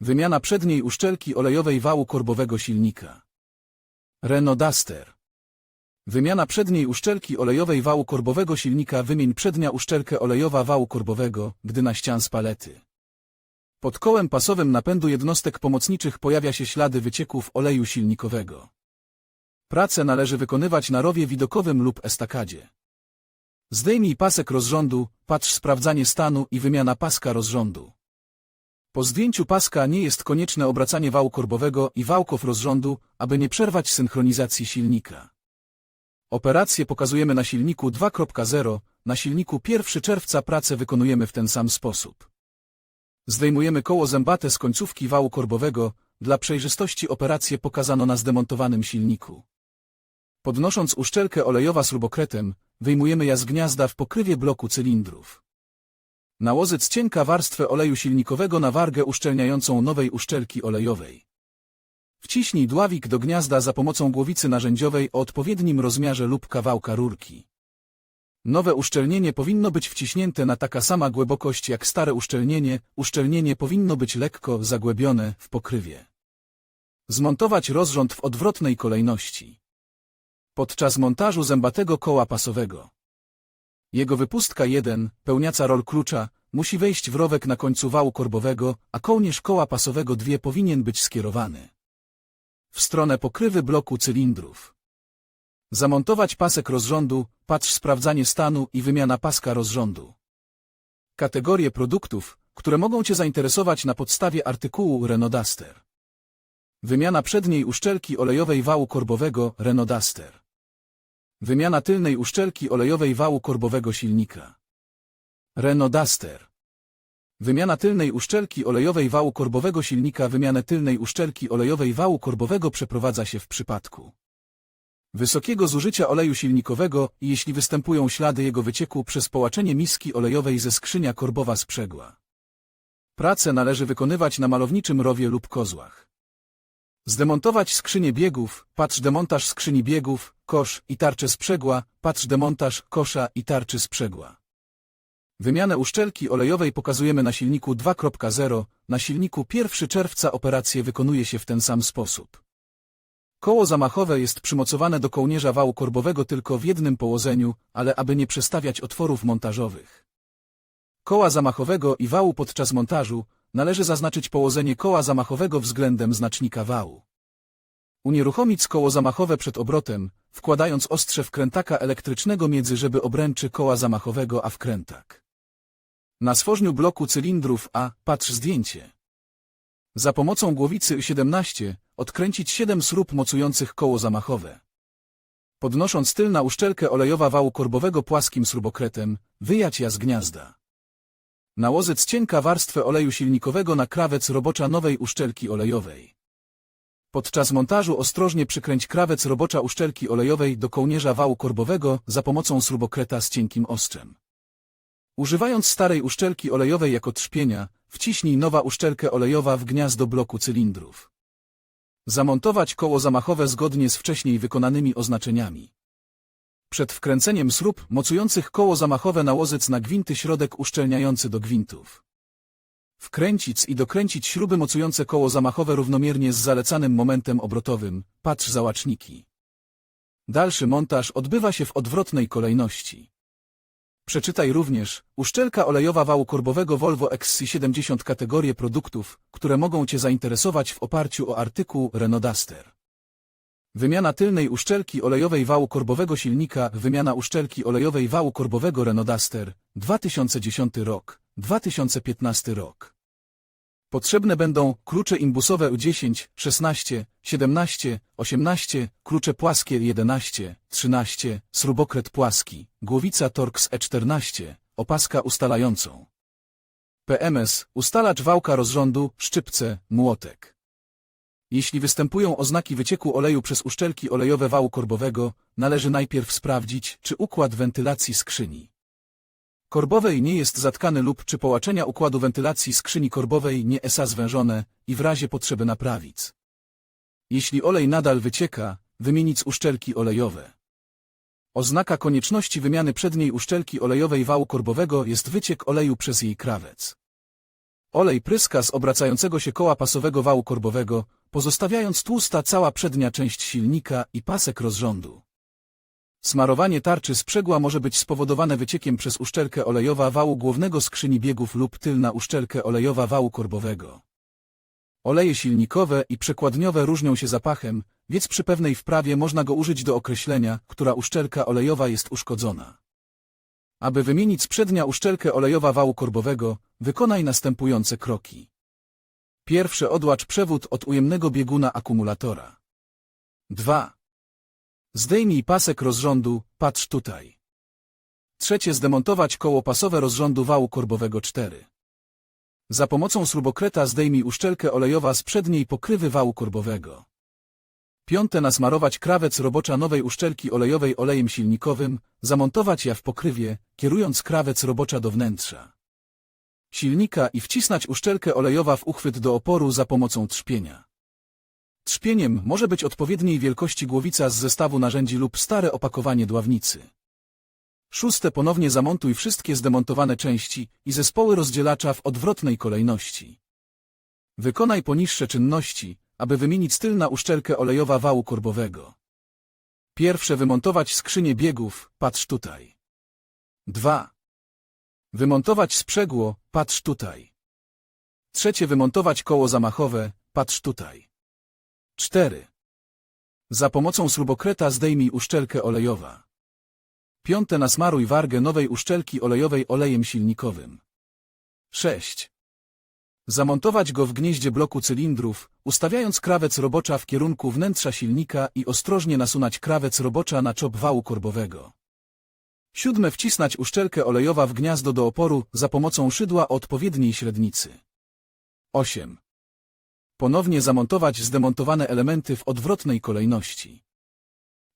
Wymiana przedniej uszczelki olejowej wału korbowego silnika. Renault Duster. Wymiana przedniej uszczelki olejowej wału korbowego silnika wymień przednia uszczelkę olejowa wału korbowego, gdy na ścian z palety. Pod kołem pasowym napędu jednostek pomocniczych pojawia się ślady wycieków oleju silnikowego. Pracę należy wykonywać na rowie widokowym lub estakadzie. Zdejmij pasek rozrządu, patrz sprawdzanie stanu i wymiana paska rozrządu. Po zdjęciu paska nie jest konieczne obracanie wału korbowego i wałków rozrządu, aby nie przerwać synchronizacji silnika. Operację pokazujemy na silniku 2.0, na silniku 1 czerwca pracę wykonujemy w ten sam sposób. Zdejmujemy koło zębate z końcówki wału korbowego, dla przejrzystości operację pokazano na zdemontowanym silniku. Podnosząc uszczelkę olejowa śrubokretem, wyjmujemy ja z gniazda w pokrywie bloku cylindrów. Nałożyć cienka warstwę oleju silnikowego na wargę uszczelniającą nowej uszczelki olejowej. Wciśnij dławik do gniazda za pomocą głowicy narzędziowej o odpowiednim rozmiarze lub kawałka rurki. Nowe uszczelnienie powinno być wciśnięte na taka sama głębokość jak stare uszczelnienie, uszczelnienie powinno być lekko zagłębione w pokrywie. Zmontować rozrząd w odwrotnej kolejności. Podczas montażu zębatego koła pasowego. Jego wypustka 1, pełniaca rol klucza, musi wejść w rowek na końcu wału korbowego, a kołnierz koła pasowego 2 powinien być skierowany w stronę pokrywy bloku cylindrów. Zamontować pasek rozrządu, patrz sprawdzanie stanu i wymiana paska rozrządu. Kategorie produktów, które mogą Cię zainteresować na podstawie artykułu Renault Duster. Wymiana przedniej uszczelki olejowej wału korbowego Renault Duster. Wymiana tylnej uszczelki olejowej wału korbowego silnika. Renault Duster. Wymiana tylnej uszczelki olejowej wału korbowego silnika Wymianę tylnej uszczelki olejowej wału korbowego przeprowadza się w przypadku wysokiego zużycia oleju silnikowego jeśli występują ślady jego wycieku przez połaczenie miski olejowej ze skrzynia korbowa sprzęgła. Pracę należy wykonywać na malowniczym rowie lub kozłach. Zdemontować skrzynię biegów, patrz demontaż skrzyni biegów, kosz i tarczę sprzęgła, patrz demontaż kosza i tarczy sprzęgła. Wymianę uszczelki olejowej pokazujemy na silniku 2.0, na silniku 1 czerwca operację wykonuje się w ten sam sposób. Koło zamachowe jest przymocowane do kołnierza wału korbowego tylko w jednym położeniu, ale aby nie przestawiać otworów montażowych. Koła zamachowego i wału podczas montażu należy zaznaczyć położenie koła zamachowego względem znacznika wału. Unieruchomić koło zamachowe przed obrotem, wkładając ostrze wkrętaka elektrycznego między żeby obręczy koła zamachowego a wkrętak. Na stworzeniu bloku cylindrów A patrz zdjęcie. Za pomocą głowicy Y17 odkręcić 7 śrub mocujących koło zamachowe. Podnosząc tylna uszczelkę olejowa wału korbowego płaskim śrubokretem, wyjać ja z gniazda. Nałożyć cienka warstwę oleju silnikowego na krawec robocza nowej uszczelki olejowej. Podczas montażu ostrożnie przykręć krawec robocza uszczelki olejowej do kołnierza wału korbowego za pomocą śrubokreta z cienkim ostrzem. Używając starej uszczelki olejowej jako trzpienia, wciśnij nowa uszczelkę olejowa w gniazdo bloku cylindrów. Zamontować koło zamachowe zgodnie z wcześniej wykonanymi oznaczeniami. Przed wkręceniem śrub mocujących koło zamachowe nałożyć na gwinty środek uszczelniający do gwintów. Wkręcić i dokręcić śruby mocujące koło zamachowe równomiernie z zalecanym momentem obrotowym, patrz załączniki. Dalszy montaż odbywa się w odwrotnej kolejności. Przeczytaj również uszczelka olejowa wału korbowego Volvo XC70 kategorie produktów, które mogą Cię zainteresować w oparciu o artykuł Renault Duster. Wymiana tylnej uszczelki olejowej wału korbowego silnika Wymiana uszczelki olejowej wału korbowego Renault Duster 2010 rok 2015 rok Potrzebne będą klucze imbusowe U10, 16, 17, 18, klucze płaskie 11, 13, śrubokret płaski, głowica Torx E14, opaska ustalającą. PMS, ustalacz wałka rozrządu, szczypce, młotek. Jeśli występują oznaki wycieku oleju przez uszczelki olejowe wału korbowego, należy najpierw sprawdzić, czy układ wentylacji skrzyni korbowej nie jest zatkany lub czy połaczenia układu wentylacji skrzyni korbowej nie są zwężone i w razie potrzeby naprawić. Jeśli olej nadal wycieka, wymienić uszczelki olejowe. Oznaka konieczności wymiany przedniej uszczelki olejowej wału korbowego jest wyciek oleju przez jej krawec. Olej pryska z obracającego się koła pasowego wału korbowego, pozostawiając tłusta cała przednia część silnika i pasek rozrządu. Smarowanie tarczy sprzęgła może być spowodowane wyciekiem przez uszczelkę olejowa wału głównego skrzyni biegów lub tylna uszczelkę olejowa wału korbowego. Oleje silnikowe i przekładniowe różnią się zapachem, więc przy pewnej wprawie można go użyć do określenia, która uszczelka olejowa jest uszkodzona. Aby wymienić przednia uszczelkę olejowa wału korbowego, wykonaj następujące kroki. Pierwsze odłacz przewód od ujemnego bieguna akumulatora. 2. Zdejmij pasek rozrządu, patrz tutaj. Trzecie zdemontować koło pasowe rozrządu wału korbowego 4. Za pomocą śrubokreta zdejmij uszczelkę olejowa z przedniej pokrywy wału korbowego. Piąte nasmarować krawec robocza nowej uszczelki olejowej olejem silnikowym, zamontować ja w pokrywie, kierując krawec robocza do wnętrza silnika i wcisnąć uszczelkę olejowa w uchwyt do oporu za pomocą trzpienia. Trzpieniem może być odpowiedniej wielkości głowica z zestawu narzędzi lub stare opakowanie dławnicy. Szóste ponownie zamontuj wszystkie zdemontowane części i zespoły rozdzielacza w odwrotnej kolejności. Wykonaj poniższe czynności, aby wymienić tylna uszczelkę olejowa wału korbowego. Pierwsze wymontować skrzynię biegów, patrz tutaj. 2. Wymontować sprzęgło, patrz tutaj. Trzecie wymontować koło zamachowe, patrz tutaj. 4. Za pomocą śrubokreta zdejmij uszczelkę olejowa. Piąte nasmaruj wargę nowej uszczelki olejowej olejem silnikowym. 6. Zamontować go w gnieździe bloku cylindrów, ustawiając krawec robocza w kierunku wnętrza silnika i ostrożnie nasunąć krawec robocza na czop wału korbowego. Siódme wcisnąć uszczelkę olejowa w gniazdo do oporu za pomocą szydła odpowiedniej średnicy. 8. Ponownie zamontować zdemontowane elementy w odwrotnej kolejności.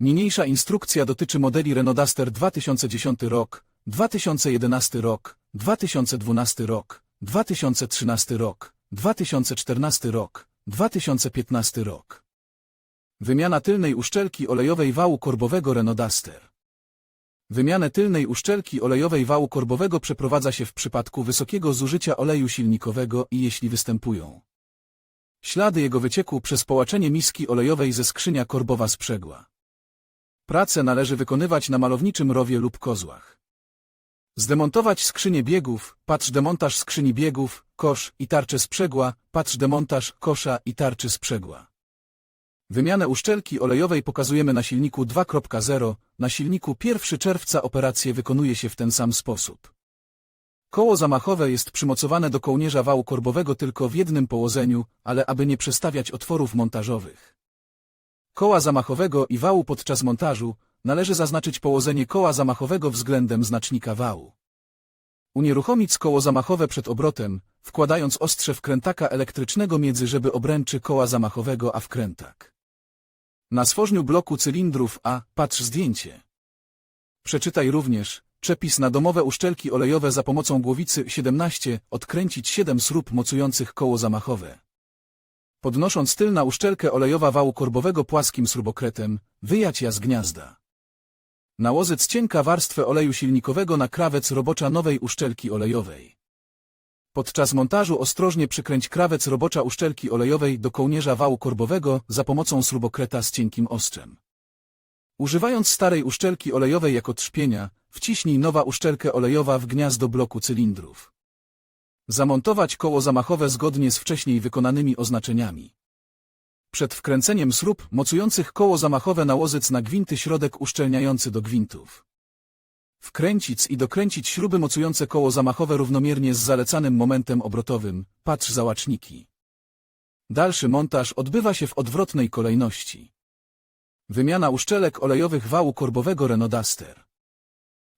Niniejsza instrukcja dotyczy modeli Renault Duster 2010 rok, 2011 rok, 2012 rok, 2013 rok, 2014 rok, 2015 rok. Wymiana tylnej uszczelki olejowej wału korbowego Renault Duster. Wymianę tylnej uszczelki olejowej wału korbowego przeprowadza się w przypadku wysokiego zużycia oleju silnikowego i jeśli występują ślady jego wycieku przez połaczenie miski olejowej ze skrzynia korbowa sprzęgła. Pracę należy wykonywać na malowniczym rowie lub kozłach. Zdemontować skrzynię biegów, patrz demontaż skrzyni biegów, kosz i tarczę sprzęgła, patrz demontaż kosza i tarczy sprzęgła. Wymianę uszczelki olejowej pokazujemy na silniku 2.0, na silniku 1 czerwca operację wykonuje się w ten sam sposób. Koło zamachowe jest przymocowane do kołnierza wału korbowego tylko w jednym położeniu, ale aby nie przestawiać otworów montażowych. Koła zamachowego i wału podczas montażu należy zaznaczyć położenie koła zamachowego względem znacznika wału. Unieruchomić koło zamachowe przed obrotem, wkładając ostrze wkrętaka elektrycznego między żeby obręczy koła zamachowego a wkrętak. Na stworzeniu bloku cylindrów A patrz zdjęcie. Przeczytaj również przepis na domowe uszczelki olejowe za pomocą głowicy 17 odkręcić 7 śrub mocujących koło zamachowe. Podnosząc tylna uszczelkę olejowa wału korbowego płaskim śrubokretem, wyjać ja z gniazda. Nałożyć cienka warstwę oleju silnikowego na krawec robocza nowej uszczelki olejowej. Podczas montażu ostrożnie przykręć krawec robocza uszczelki olejowej do kołnierza wału korbowego za pomocą śrubokreta z cienkim ostrzem. Używając starej uszczelki olejowej jako trzpienia, wciśnij nowa uszczelkę olejowa w gniazdo bloku cylindrów. Zamontować koło zamachowe zgodnie z wcześniej wykonanymi oznaczeniami. Przed wkręceniem śrub mocujących koło zamachowe nałożyć na gwinty środek uszczelniający do gwintów. Wkręcić i dokręcić śruby mocujące koło zamachowe równomiernie z zalecanym momentem obrotowym, patrz załączniki. Dalszy montaż odbywa się w odwrotnej kolejności. Wymiana uszczelek olejowych wału korbowego Renault Duster.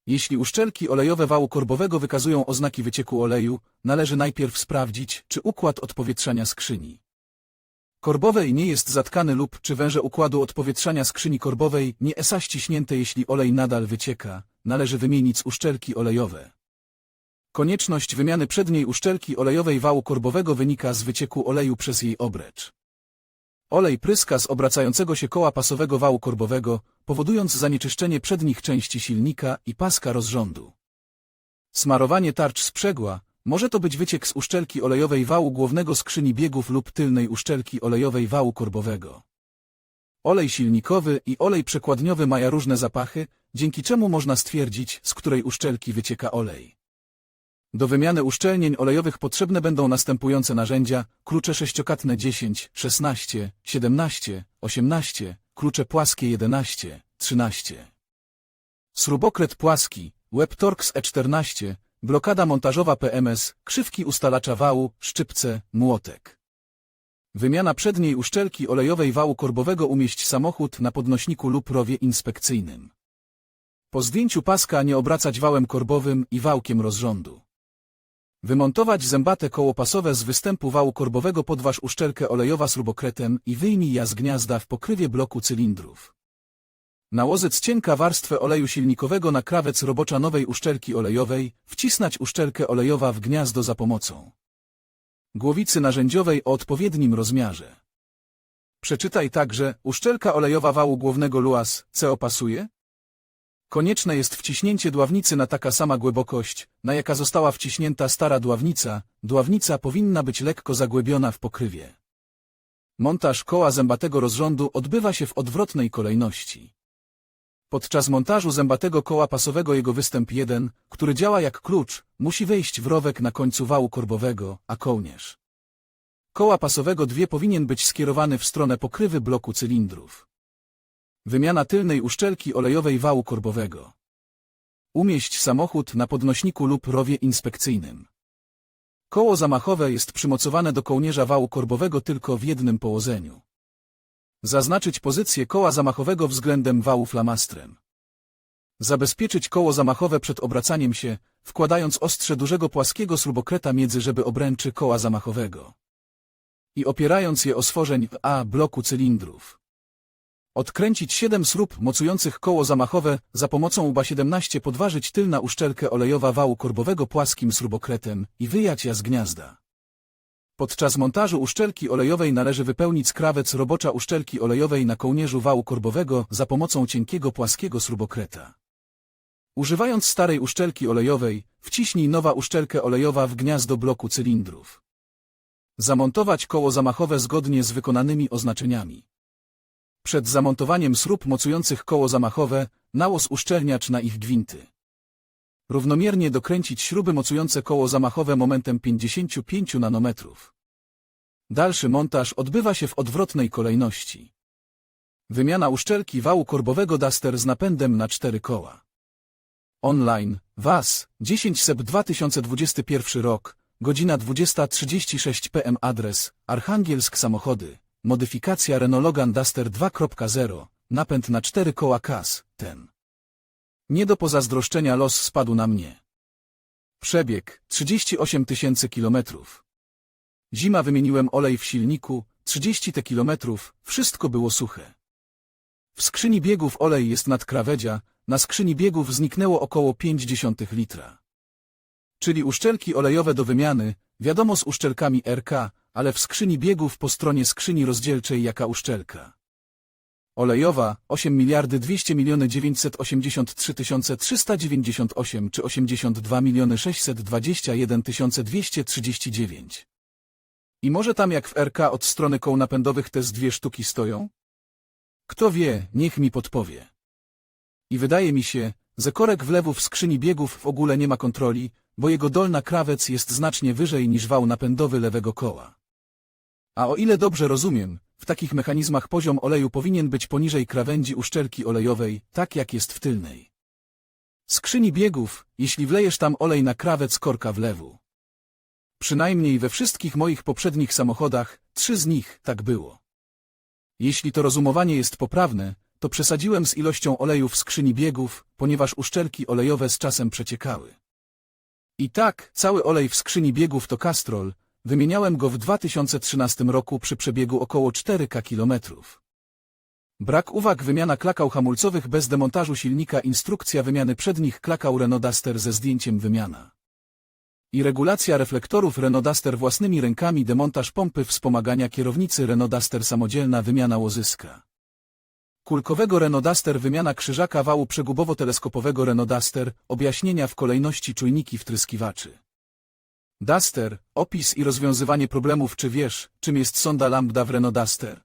Jeśli uszczelki olejowe wału korbowego wykazują oznaki wycieku oleju, należy najpierw sprawdzić, czy układ odpowietrzania skrzyni korbowej nie jest zatkany lub czy węże układu odpowietrzania skrzyni korbowej nie esa ściśnięte jeśli olej nadal wycieka, należy wymienić uszczelki olejowe. Konieczność wymiany przedniej uszczelki olejowej wału korbowego wynika z wycieku oleju przez jej obrecz. Olej pryska z obracającego się koła pasowego wału korbowego, powodując zanieczyszczenie przednich części silnika i paska rozrządu. Smarowanie tarcz sprzęgła może to być wyciek z uszczelki olejowej wału głównego skrzyni biegów lub tylnej uszczelki olejowej wału korbowego. Olej silnikowy i olej przekładniowy mają różne zapachy, dzięki czemu można stwierdzić, z której uszczelki wycieka olej. Do wymiany uszczelnień olejowych potrzebne będą następujące narzędzia, klucze sześciokatne 10, 16, 17, 18, klucze płaskie 11, 13. Śrubokret płaski, WebTorx E14, blokada montażowa PMS, krzywki ustalacza wału, szczypce, młotek. Wymiana przedniej uszczelki olejowej wału korbowego umieść samochód na podnośniku lub rowie inspekcyjnym. Po zdjęciu paska nie obracać wałem korbowym i wałkiem rozrządu. Wymontować zębate koło pasowe z występu wału korbowego podważ uszczelkę olejowa śrubokretem i wyjmij ja z gniazda w pokrywie bloku cylindrów. Nałożyć cienka warstwę oleju silnikowego na krawec robocza nowej uszczelki olejowej, wcisnąć uszczelkę olejowa w gniazdo za pomocą głowicy narzędziowej o odpowiednim rozmiarze. Przeczytaj także, uszczelka olejowa wału głównego luas, co pasuje? Konieczne jest wciśnięcie dławnicy na taka sama głębokość, na jaka została wciśnięta stara dławnica, dławnica powinna być lekko zagłębiona w pokrywie. Montaż koła zębatego rozrządu odbywa się w odwrotnej kolejności. Podczas montażu zębatego koła pasowego jego występ 1, który działa jak klucz, musi wejść w rowek na końcu wału korbowego, a kołnierz. Koła pasowego 2 powinien być skierowany w stronę pokrywy bloku cylindrów. Wymiana tylnej uszczelki olejowej wału korbowego. Umieść samochód na podnośniku lub rowie inspekcyjnym. Koło zamachowe jest przymocowane do kołnierza wału korbowego tylko w jednym położeniu. Zaznaczyć pozycję koła zamachowego względem wału flamastrem. Zabezpieczyć koło zamachowe przed obracaniem się, wkładając ostrze dużego płaskiego śrubokreta między żeby obręczy koła zamachowego. I opierając je o stworzeń w A bloku cylindrów. Odkręcić 7 śrub mocujących koło zamachowe za pomocą UBA 17 podważyć tylna uszczelkę olejowa wału korbowego płaskim śrubokretem i wyjać ja z gniazda. Podczas montażu uszczelki olejowej należy wypełnić skrawec robocza uszczelki olejowej na kołnierzu wału korbowego za pomocą cienkiego płaskiego śrubokreta. Używając starej uszczelki olejowej, wciśnij nowa uszczelkę olejowa w gniazdo bloku cylindrów. Zamontować koło zamachowe zgodnie z wykonanymi oznaczeniami. Przed zamontowaniem śrub mocujących koło zamachowe, nałoż uszczelniacz na ich gwinty. Równomiernie dokręcić śruby mocujące koło zamachowe momentem 55 nanometrów. Dalszy montaż odbywa się w odwrotnej kolejności. Wymiana uszczelki wału korbowego Duster z napędem na cztery koła. Online, WAS, 10 sep 2021 rok, godzina 20.36 pm adres, Archangielsk Samochody, modyfikacja Renault Logan Duster 2.0, napęd na cztery koła KAS, ten. Nie do pozazdroszczenia los spadł na mnie. Przebieg 38 tysięcy kilometrów. Zima wymieniłem olej w silniku, 30 te kilometrów, wszystko było suche. W skrzyni biegów olej jest nad krawędzia, na skrzyni biegów zniknęło około 0,5 litra. Czyli uszczelki olejowe do wymiany, wiadomo z uszczelkami RK, ale w skrzyni biegów po stronie skrzyni rozdzielczej jaka uszczelka. Olejowa 8 miliardy 200 miliony 983 tysiące 398 czy 82 miliony 621 tysiące 239. I może tam jak w RK od strony koł napędowych te z dwie sztuki stoją? Kto wie, niech mi podpowie. I wydaje mi się, że korek wlewu w skrzyni biegów w ogóle nie ma kontroli, bo jego dolna krawec jest znacznie wyżej niż wał napędowy lewego koła. A o ile dobrze rozumiem, w takich mechanizmach poziom oleju powinien być poniżej krawędzi uszczelki olejowej, tak jak jest w tylnej. Skrzyni biegów, jeśli wlejesz tam olej na krawec korka wlewu. Przynajmniej we wszystkich moich poprzednich samochodach, trzy z nich, tak było. Jeśli to rozumowanie jest poprawne, to przesadziłem z ilością oleju w skrzyni biegów, ponieważ uszczelki olejowe z czasem przeciekały. I tak, cały olej w skrzyni biegów to Castrol, wymieniałem go w 2013 roku przy przebiegu około 4K kilometrów. Brak uwag wymiana klakał hamulcowych bez demontażu silnika instrukcja wymiany przednich klakał Renault Duster ze zdjęciem wymiana. I regulacja reflektorów Renault Duster własnymi rękami demontaż pompy wspomagania kierownicy Renault Duster samodzielna wymiana łozyska. Kulkowego Renault Duster wymiana krzyżaka wału przegubowo-teleskopowego Renault Duster objaśnienia w kolejności czujniki wtryskiwaczy. Duster, opis i rozwiązywanie problemów czy wiesz, czym jest sonda lambda w Renault Duster?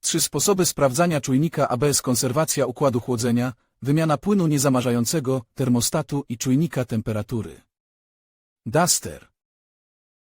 Trzy sposoby sprawdzania czujnika ABS konserwacja układu chłodzenia, wymiana płynu niezamarzającego, termostatu i czujnika temperatury. Duster